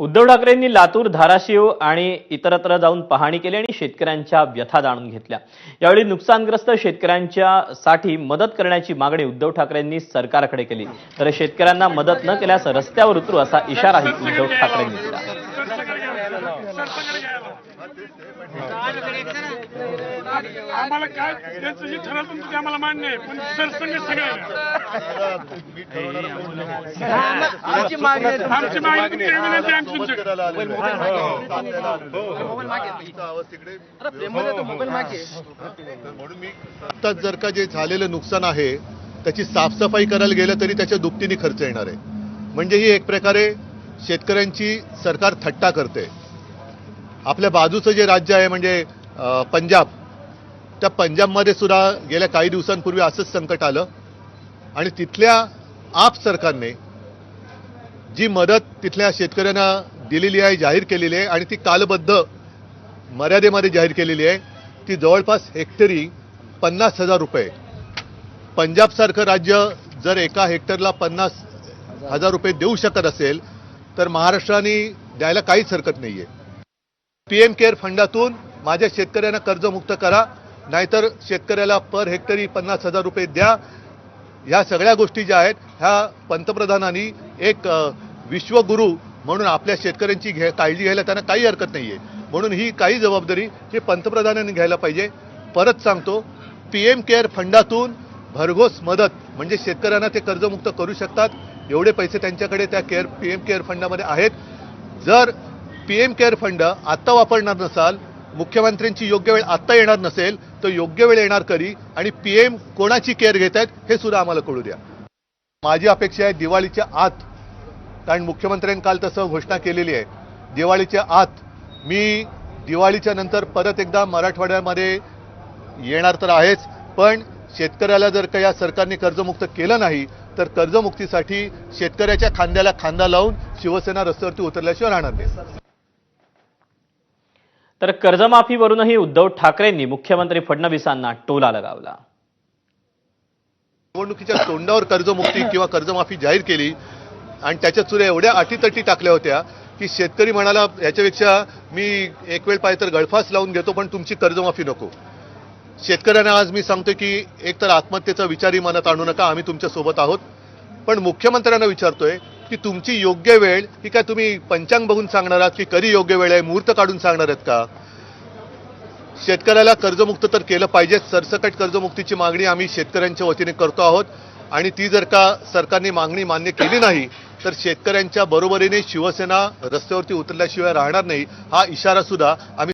उद्धव ठाकरेंनी लातूर धाराशिव आणि इतरत्र जाऊन पाहणी केली आणि शेतकऱ्यांच्या व्यथा जाणून घेतल्या. यावेळी नुकसानग्रस्त शेतकऱ्यांच्या साठी मदत करण्याची मागणी उद्धव ठाकरेंनी सरकारकडे केली. तर शेतकऱ्यांना मदत न केल्यास रस्त्यावर उतरू असा इशाराही उद्धव ठाकरेंनी दिला. आम्हाला काय त्यांचं जे ठरवलं तुमचं ते आम्हाला मान्य आहे पण सरसंघ सगळ्या आमची मागणी आहे आमची मागणी तुमची विनंती आहे आमची तुमच्याकडे मोबाईल मागे म्हणून मी आता जर का जे झालेलं नुकसान आहे त्याची साफसफाई करायला गेलं तरी त्याच्या दुपटीने खर्च येणार आहे. म्हणजे ही एक प्रकारे शेतकऱ्यांची सरकार थट्टा करते. आपल्या बाजूचं जे राज्य आहे म्हणजे पंजाब त्या पंजाबमध्ये सुद्धा गेल्या काही दिवसांपूर्वी असंच संकट आलं. आणि तिथल्या आप सरकारने जी मदत तिथल्या शेतकऱ्यांना दिलेली आहे जाहीर केलेली आहे आणि ती कालबद्ध मर्यादेमध्ये जाहीर केलेली आहे ती जवळपास हेक्टरी पन्नास हजार रुपये. पंजाबसारखं राज्य जर एका हेक्टरला पन्नास हजार रुपये देऊ शकत असेल तर महाराष्ट्राने द्यायला काहीच हरकत नाही आहे पी एम केअर फंडातून माझ्या शेतकऱ्यांना कर्जमुक्त करा. नाहीतर शेतकऱ्याला पर हेक्टरी पन्नास हजार रुपये द्या. ह्या सगळ्या गोष्टी ज्या आहेत ह्या पंतप्रधानांनी एक विश्वगुरू म्हणून आपल्या शेतकऱ्यांची घ्या काळजी घ्यायला त्यांना काही हरकत नाही आहे म्हणून ही काही जबाबदारी हे पंतप्रधानांनी घ्यायला पाहिजे. परत सांगतो पी एम केअर फंडातून भरघोस मदत म्हणजे शेतकऱ्यांना ते कर्जमुक्त करू शकतात. एवढे पैसे त्यांच्याकडे त्या केअर पी एम केअर फंडामध्ये आहेत. जर पी एम केअर फंड आत्ता वापरणार नसाल मुख्यमंत्र्यांची योग्य वेळ आत्ता येणार नसेल तर योग्य वेळ येणार करी आणि पी एम कोणाची केअर घेत आहेत हे सुद्धा आम्हाला कळू द्या. माझी अपेक्षा आहे दिवाळीच्या आत कारण मुख्यमंत्र्यांनी काल तसं घोषणा केलेली आहे दिवाळीच्या आत मी दिवाळीच्या नंतर परत एकदा मराठवाड्यामध्ये येणार तर आहेच पण शेतकऱ्याला जर का या सरकारने कर्जमुक्त केलं नाही तर कर्जमुक्तीसाठी शेतकऱ्याच्या खांद्याला खांदा लावून शिवसेना रस्त्यावरती उतरल्याशिवाय राहणार नाही. तर कर्जमाफीवरूनही उद्धव ठाकरेंनी मुख्यमंत्री फडणवीसांना टोला लगावला निवडणुकीच्या तोंडावर कर्जमुक्ती किंवा कर्जमाफी जाहीर केली आणि त्याच्या चुऱ्या एवढ्या अटीतटी टाकल्या होत्या की शेतकरी म्हणाला याच्यापेक्षा मी एक वेळ पाहिजे तर गळफास लावून घेतो पण तुमची कर्जमाफी नको. शेतकऱ्यांना आज मी सांगतो की एक तर आत्महत्येचा विचारही मनात आणू नका आम्ही तुमच्यासोबत आहोत. पण मुख्यमंत्र्यांना विचारतोय की तुमची योग्य वेळ ही काय तुम्ही पंचांग बघून सांगणार आहात की कधी योग्य वेळ आहे? मुहूर्त काढून सांगणार आहेत का? शेतकऱ्याला कर्जमुक्त तर केलं पाहिजे सरसकट कर्जमुक्तीची मागणी आम्ही शेतकऱ्यांच्या वतीने करतो आहोत. आणि ती जर का सरकारने मागणी मान्य केली नाही तर शेतकऱ्यांच्या बरोबरीने शिवसेना रस्त्यावरती उतरल्याशिवाय राहणार नाही. हा इशारा सुद्धा आम्ही